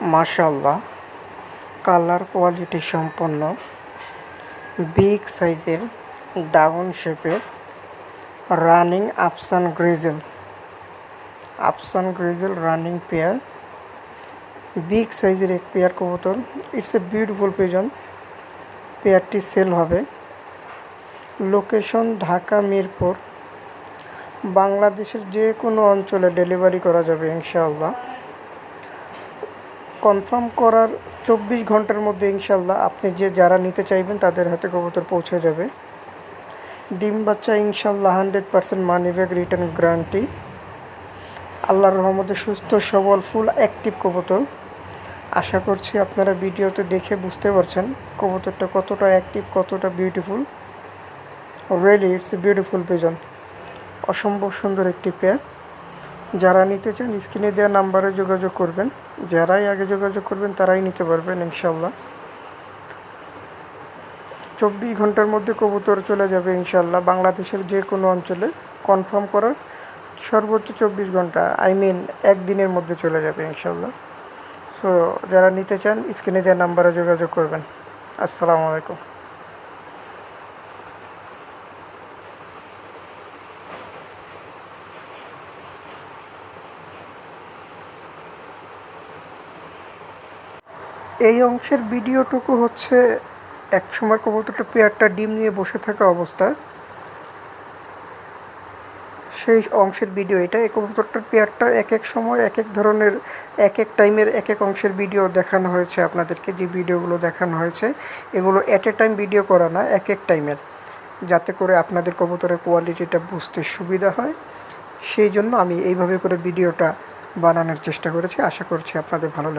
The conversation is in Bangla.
মাশাল্লাহ কালার কোয়ালিটি সম্পন্ন। বিগ সাইজের ডাউন শেপের রানিং আফসান গ্রেজেল। আফসান গ্রেজেল রানিং পেয়ার। বিগ সাইজের এক পেয়ার কবুতর। ইটস এ বিউটিফুল পিজন পেয়ারটি সেল হবে। লোকেশন ঢাকা, মিরপুর। বাংলাদেশের যে কোনো অঞ্চলে ডেলিভারি করা যাবে, ইনশাআল্লাহ। কনফার্ম করার চব্বিশ ঘণ্টার মধ্যে ইনশাল্লাহ আপনি যে যারা নিতে চাইবেন তাদের হাতে কবুতর পৌঁছে যাবে। ডিম বাচ্চা ইনশাল্লাহ hundred percent money back return guarantee আল্লাহর রহমতে সুস্থ, সবল ফুল অ্যাক্টিভ কবুতর। আশা করছি আপনারা ভিডিওতে দেখে বুঝতে পারছেন কবুতরটা কতটা অ্যাক্টিভ কতটা beautiful really it's a beautiful pigeon অসম্ভব সুন্দর একটি পেয়ার যারা নিতে চান স্ক্রিনে দেওয়া নাম্বারে যোগাযোগ করবেন। যারাই আগে যোগাযোগ করবেন, তারাই নিতে পারবেন ইনশাল্লাহ চব্বিশ ঘণ্টার মধ্যে কবুতর চলে যাবে ইনশাল্লাহ বাংলাদেশের যে কোনো অঞ্চলে। কনফার্ম করার সর্বোচ্চ চব্বিশ ঘণ্টা, আই মিন একদিনের মধ্যে চলে যাবে ইনশাল্লাহ সো যারা নিতে চান, স্ক্রিনে দেওয়া নাম্বারে যোগাযোগ করবেন। আসসালামু আলাইকুম। এই অংশের ভিডিওটুকু হচ্ছে এক সময় কবুতরটা পেয়ারটা ডিম নিয়ে বসে থাকা অবস্থা সেই অংশের ভিডিও এটা, এই কবুতরটার পেয়ারটা এক এক সময় এক এক ধরনের, এক এক টাইমের এক এক অংশের ভিডিও দেখানো হয়েছে আপনাদেরকে, যে ভিডিওগুলো দেখানো হয়েছে। এগুলো অ্যাট এ টাইম ভিডিও করা না, এক এক টাইমের। যাতে করে আপনাদের কবুতরের কোয়ালিটিটা বুঝতে সুবিধা হয়। সেই জন্য আমি এইভাবে করে ভিডিওটা বানানোর চেষ্টা করেছি। আশা করছি আপনাদের ভালো লাগে